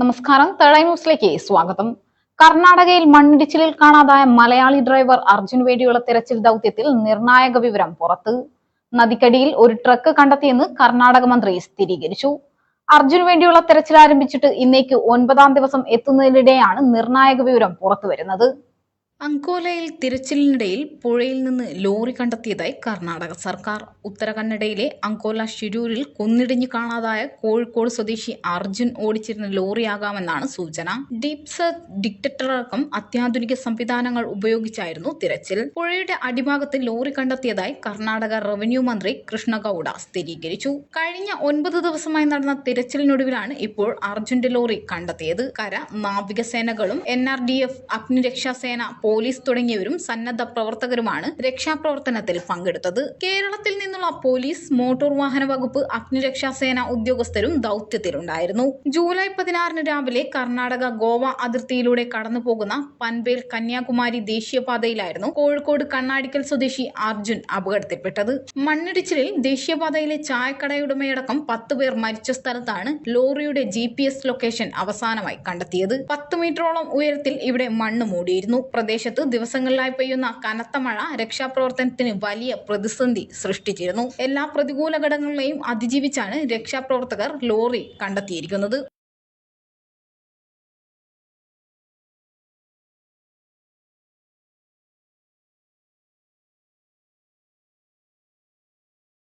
നമസ്കാരം. തേളൈ ന്യൂസിലേക്ക് സ്വാഗതം. കർണാടകയിൽ മണ്ണിടിച്ചിലിൽ കാണാതായ മലയാളി ഡ്രൈവർ അർജുൻ വേടിയുള്ള തെരച്ചിൽ ദൗത്യത്തിൽ നിർണായക വിവരം പുറത്ത്. നദിക്കടിയിൽ ഒരു ട്രക്ക് കണ്ടെത്തിയെന്ന് കർണാടക മന്ത്രി സ്ഥിരീകരിച്ചു. അർജുന് വേണ്ടിയുള്ള തെരച്ചിൽ ആരംഭിച്ചിട്ട് ഇന്നേക്ക് ഒൻപതാം ദിവസം എത്തുന്നതിനിടെയാണ് നിർണായക വിവരം പുറത്തുവരുന്നത്. അങ്കോലയിൽ തിരച്ചിലിനിടയിൽ പുഴയിൽ നിന്ന് ലോറി കണ്ടെത്തിയതായി കർണാടക സർക്കാർ. ഉത്തര കന്നഡയിലെ അങ്കോല ഷിരൂരിൽ കുന്നിടിഞ്ഞു കാണാതായ കോഴിക്കോട് സ്വദേശി അർജുൻ ഓടിച്ചിരുന്ന ലോറിയാകാമെന്നാണ് സൂചന. ഡീപ് സെർച്ച് അത്യാധുനിക സംവിധാനങ്ങൾ ഉപയോഗിച്ചായിരുന്നു തിരച്ചിൽ. പുഴയുടെ അടിഭാഗത്ത് ലോറി കണ്ടെത്തിയതായി കർണാടക റവന്യൂ മന്ത്രി കൃഷ്ണഗൌഡ സ്ഥിരീകരിച്ചു. കഴിഞ്ഞ ഒൻപത് ദിവസമായി നടന്ന തിരച്ചിലിനൊടുവിലാണ് ഇപ്പോൾ അർജുന്റെ ലോറി കണ്ടെത്തിയത്. കര നാവികസേനകളും എൻ ആർ ഡി എഫ് അഗ്നിരക്ഷാസേന പോലീസ് തുടങ്ങിയവരും സന്നദ്ധ പ്രവർത്തകരുമാണ് രക്ഷാപ്രവർത്തനത്തിൽ പങ്കെടുത്തത്. കേരളത്തിൽ നിന്നുള്ള പോലീസ് മോട്ടോർ വാഹന വകുപ്പ് അഗ്നിരക്ഷാസേന ഉദ്യോഗസ്ഥരും ദൗത്യത്തിലുണ്ടായിരുന്നു. ജൂലൈ പതിനാറിന് രാവിലെ കർണാടക ഗോവ അതിർത്തിയിലൂടെ കടന്നു പോകുന്ന പൻവേൽ കന്യാകുമാരി ദേശീയപാതയിലായിരുന്നു കോഴിക്കോട് കണ്ണാടിക്കൽ സ്വദേശി അർജുൻ അപകടത്തിൽപ്പെട്ടത്. മണ്ണിടിച്ചിലിൽ ദേശീയപാതയിലെ ചായക്കടയുടമയടക്കം പത്ത് പേർ മരിച്ച സ്ഥലത്താണ് ലോറിയുടെ ജി ലൊക്കേഷൻ അവസാനമായി കണ്ടെത്തിയത്. പത്ത് മീറ്ററോളം ഉയരത്തിൽ ഇവിടെ മണ്ണ് മൂടിയിരുന്നു. പ്രദേശത്ത് ദിവസങ്ങളിലായി പെയ്യുന്ന കനത്ത മഴ രക്ഷാപ്രവർത്തനത്തിന് വലിയ പ്രതിസന്ധി സൃഷ്ടിച്ചിരുന്നു. എല്ലാ പ്രതികൂല ഘടകങ്ങളെയും അതിജീവിച്ചാണ് രക്ഷാപ്രവർത്തകർ ലോറി കണ്ടെത്തിയിരിക്കുന്നത്.